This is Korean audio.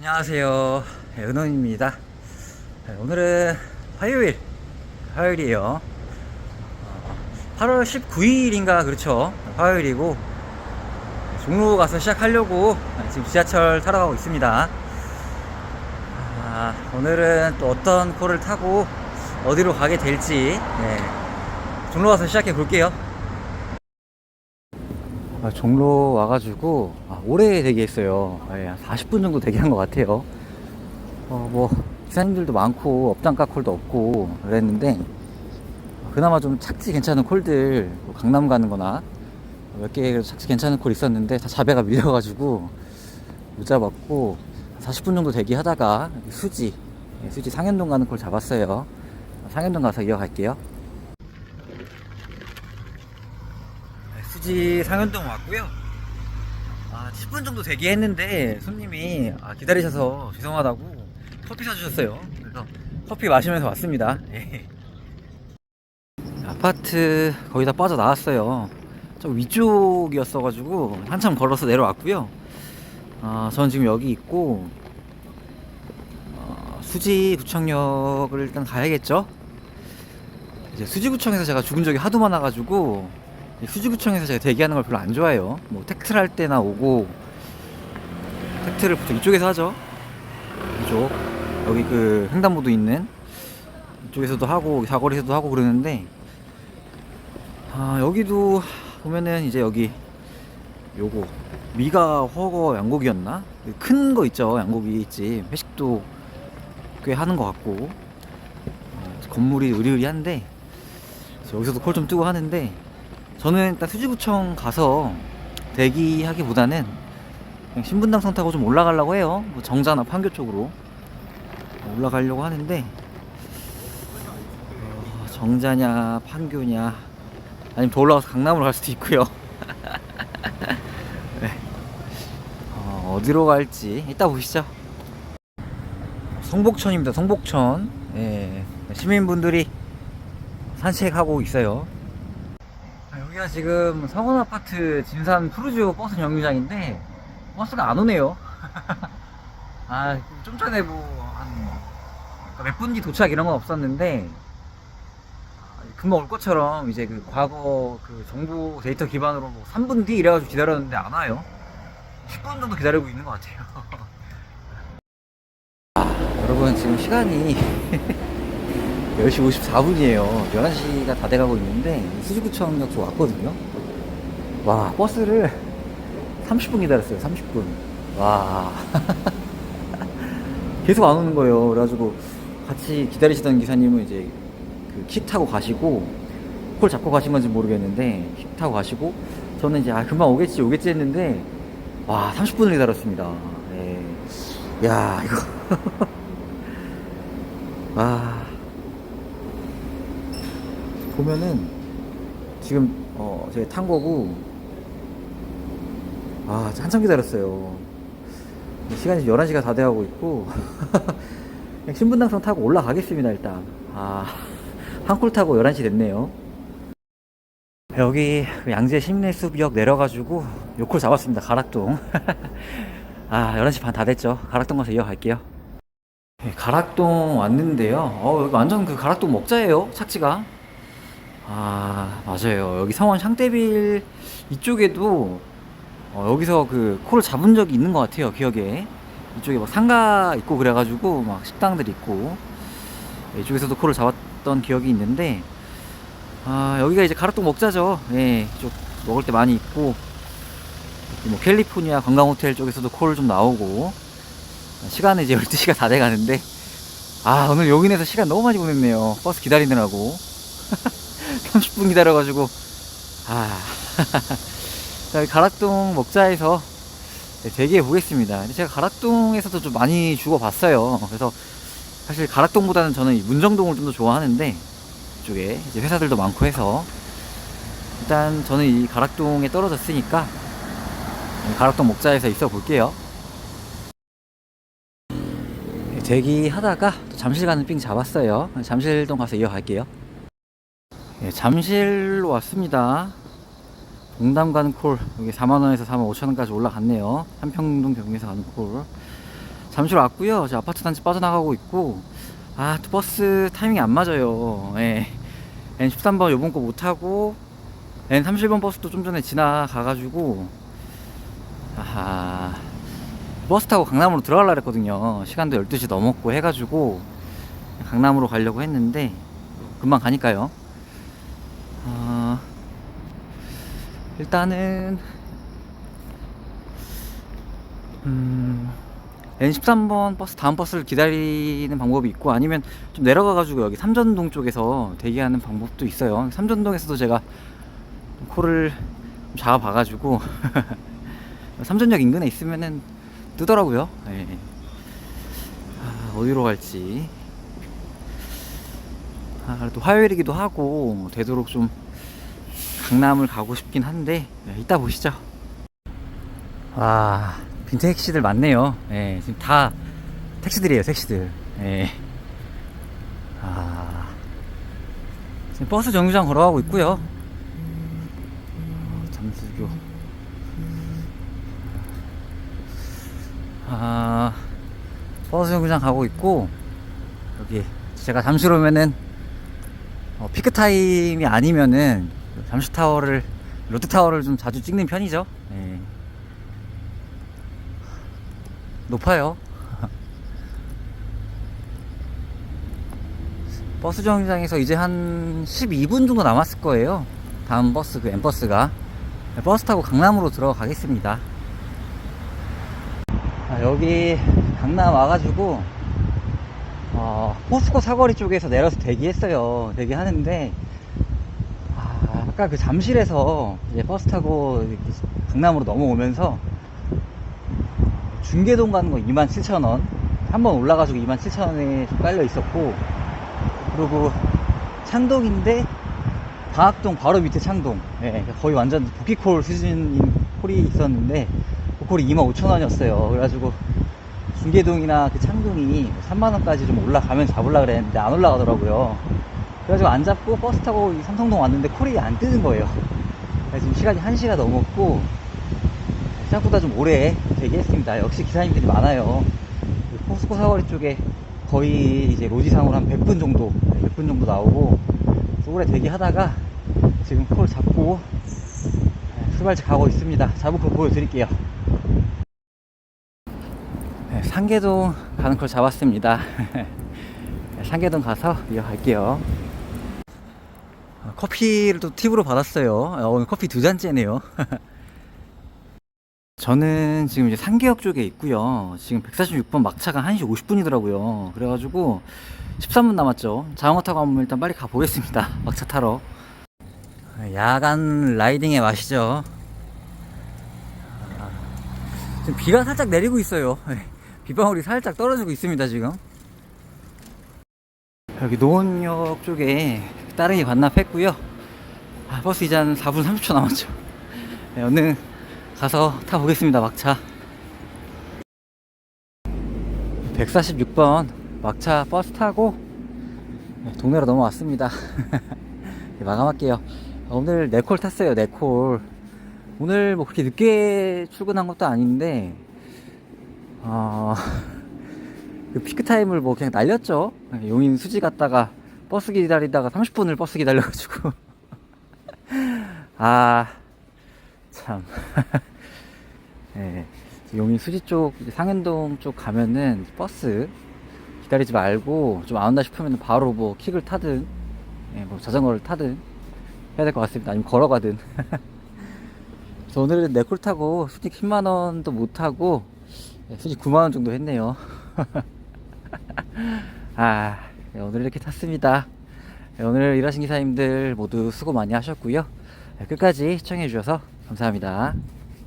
안녕하세요. 네, 은원입니다. 네, 오늘은 화요일, 화요일이에요. 어, 8월 19일인가 그렇죠. 화요일이고 종로 가서 시작하려고 지금 지하철 타러 가고 있습니다. 아, 오늘은 또 어떤 코를 타고 어디로 가게 될지 네, 종로 가서 시작해 볼게요. 아, 종로 와가지고 아, 오래 대기했어요. 예, 한 40분 정도 대기한 것 같아요. 어, 뭐 기사님들도 많고 업장가 콜도 없고 그랬는데 어, 그나마 좀 착지 괜찮은 콜들 뭐 강남 가는거나 몇 개 착지 괜찮은 콜 있었는데 다 자배가 밀려가지고 못 잡았고 40분 정도 대기하다가 수지 예, 수지 상현동 가는 콜 잡았어요. 상현동 가서 이어갈게요. 네, 수지 상현동 왔고요. 아, 10분 정도 대기했는데 손님이 아, 기다리셔서 죄송하다고 커피 사주셨어요. 그래서 커피 마시면서 왔습니다. 예. 아파트 거의 다 빠져나왔어요. 저 위쪽이었어가지고 한참 걸어서 내려왔고요. 아, 저는 지금 여기 있고 어, 수지 구청역을 일단 가야겠죠. 이제 수지구청에서 제가 죽은 적이 하도 많아가지고 이 수지구청에서 제가 대기하는 걸 별로 안 좋아해요. 뭐 택트를 할 때나 오고 택트를 보통 이쪽에서 하죠. 이쪽. 여기 그 횡단보도 있는 이쪽에서도 하고 사거리에서도 하고 그러는데 아 여기도 보면은 이제 여기 요거. 미가 허거 양고기였나? 큰 거 있죠. 양고기 있지. 회식도 꽤 하는 것 같고. 어, 건물이 으리으리한데 여기서도 콜 좀 뜨고 하는데 저는 일단 수지구청 가서 대기하기보다는 신분당선 타고 좀 올라가려고 해요. 뭐 정자나 판교 쪽으로 올라가려고 하는데 어, 정자냐 판교냐 아니면 더 올라가서 강남으로 갈 수도 있고요. 네. 어, 어디로 갈지 이따 보시죠. 성복천입니다. 성복천. 예, 시민분들이 산책하고 있어요. 아, 여기가 지금 성원 아파트 진산 푸르지오 버스 정류장인데 버스가 안 오네요. 아, 좀 전에 뭐, 한, 몇 분 뒤 도착 이런 건 없었는데, 아, 금방 올 것처럼 이제 그 과거 그 정부 데이터 기반으로 뭐 3분 뒤 이래가지고 기다렸는데 안 와요. 10분 정도 기다리고 있는 것 같아요. 아, 여러분, 지금 시간이 10시 54분이에요. 11시가 다 돼가고 있는데, 수지구청역 쪽 왔거든요. 와, 버스를 30분 기다렸어요. 30분. 와. 계속 안 오는 거예요. 그래가지고 같이 기다리시던 기사님은 이제 그킥 타고 가시고 콜 잡고 가신 건지 모르겠는데 킥 타고 가시고 저는 이제 아 금방 오겠지 오겠지 했는데 와 30분을 기다렸습니다. 예. 야 이거 아 보면은 지금 어 제가 탄 거고 아, 한참 기다렸어요. 시간이 11시가 다 돼가고 있고, 신분당선 타고 올라가겠습니다, 일단. 아, 한콜 타고 11시 됐네요. 여기 그 양재 심내숲역 내려가지고 요콜 잡았습니다, 가락동. 아, 11시 반 다 됐죠. 가락동 가서 이어갈게요. 네, 가락동 왔는데요. 어, 여기 완전 그 가락동 먹자예요, 착지가. 아, 맞아요. 여기 성원 샹떼빌 이쪽에도 어, 여기서 그 코를 잡은 적이 있는 것 같아요 기억에. 이쪽에 막 상가 있고 그래가지고 막 식당들 있고 이쪽에서도 코를 잡았던 기억이 있는데 아 여기가 이제 가락동 먹자죠. 예 이쪽 먹을 때 많이 있고 뭐 캘리포니아 관광호텔 쪽에서도 콜 좀 나오고 시간은 이제 12시가 다 돼가는데 아 오늘 여기내서 시간 너무 많이 보냈네요. 버스 기다리느라고 30분 기다려가지고 아 가락동 먹자에서 네, 대기해 보겠습니다. 제가 가락동에서도 좀 많이 주고봤어요. 그래서 사실 가락동보다는 저는 이 문정동을 좀 더 좋아하는데 이쪽에 이제 회사들도 많고 해서 일단 저는 이 가락동에 떨어졌으니까 가락동 먹자에서 있어 볼게요. 네, 대기하다가 또 잠실 가는 삥 잡았어요. 잠실동 가서 이어갈게요. 네, 잠실로 왔습니다. 동담 가는 콜 여기 4만원에서 4만 5천원까지 올라갔네요 한평동 경에서 가는 콜 잠시로 왔고요. 저 아파트 단지 빠져나가고 있고 아, 또 버스 타이밍이 안 맞아요. 예. N13번 요번 거못 타고 N31번 버스도 좀 전에 지나가가지고 아하 버스 타고 강남으로 들어가려 했거든요. 시간도 12시 넘었고 해가지고 강남으로 가려고 했는데 금방 가니까요. 어, 일단은 음, N13번 버스 다음 버스를 기다리는 방법이 있고 아니면 좀 내려가 가지고 여기 삼전동 쪽에서 대기하는 방법도 있어요. 삼전동에서도 제가 코를 좀 잡아 봐 가지고 삼전역 인근에 있으면은 뜨더라고요. 예. 아, 어디로 갈지. 아, 그래도 화요일이기도 하고 되도록 좀 강남을 가고 싶긴 한데 예, 이따 보시죠. 와빈 택시들 많네요. 예, 지금 다 택시들이에요, 택시들. 예. 아 지금 버스 정류장 걸어가고 있고요. 어, 잠수교. 아 버스 정류장 가고 있고 여기 제가 잠실 오면은 어, 피크 타임이 아니면은 잠실 타워를 롯데 타워를 좀 자주 찍는 편이죠. 예. 높아요. 버스 정류장에서 이제 한 12분 정도 남았을 거예요. 다음 버스 그 M 버스가 버스 타고 강남으로 들어가겠습니다. 아, 여기 강남 와가지고 어, 포스코 사거리 쪽에서 내려서 대기했어요. 대기하는데 아, 아까 그 잠실에서 이제 버스 타고 강남으로 넘어오면서 중계동 가는 거 27,000원 한 번 올라가지고 27,000원에 좀 깔려 있었고 그리고 창동인데 방학동 바로 밑에 창동. 예, 거의 완전 도끼콜 수준인 콜이 있었는데 그 콜이 25,000원이었어요. 그래가지고 중계동이나 그 창동이 3만원까지 좀 올라가면 잡으려 그랬는데 안 올라가더라고요 그래가지고 안 잡고 버스 타고 이 삼성동 왔는데 콜이 안 뜨는 거예요. 그래서 지금 시간이 1시가 넘었고 생각보다 좀 오래 대기했습니다. 역시 기사님들이 많아요. 그 포스코 사거리 쪽에 거의 이제 로지상으로 한 100분 정도 100분 정도 나오고 오래 대기하다가 지금 콜 잡고 출발지 가고 있습니다. 잡은 콜 보여드릴게요. 네, 상계동 가는 콜 잡았습니다. 상계동 가서 이어갈게요. 어, 커피를 또 팁으로 받았어요 어, 오늘 커피 두 잔째네요 저는 지금 이제 상계역 쪽에 있고요. 지금 146번 막차가 1시 50분이더라고요. 그래가지고 13분 남았죠. 자전거 타고 한번 일단 빨리 가보겠습니다. 막차 타러. 야간 라이딩의 맛이죠. 아, 지금 비가 살짝 내리고 있어요. 비방울이 살짝 떨어지고 있습니다, 지금. 여기 노원역 쪽에 따릉이 반납했고요. 아, 버스 이제 한 4분 30초 남았죠. 네, 오늘 가서 타보겠습니다 막차. 146번 막차 버스 타고 동네로 넘어왔습니다. 네, 마감할게요. 오늘 4콜 탔어요 4콜. 오늘 뭐 그렇게 늦게 출근한 것도 아닌데 어... 그 피크 타임을 뭐 그냥 날렸죠. 용인 수지 갔다가 버스 기다리다가 30분을 버스 기다려가지고 아 참. 예, 용인 수지 쪽, 상현동 쪽 가면은 버스 기다리지 말고 좀안 온다 싶으면 바로 뭐 킥을 타든, 예, 뭐 자전거를 타든 해야 될 것 같습니다. 아니면 걸어가든. 그래서 오늘은 네콜 타고 수직 10만원도 못 타고 예, 수직 9만원 정도 했네요. 아, 예, 오늘 이렇게 탔습니다. 예, 오늘 일하신 기사님들 모두 수고 많이 하셨고요. 예, 끝까지 시청해 주셔서 감사합니다.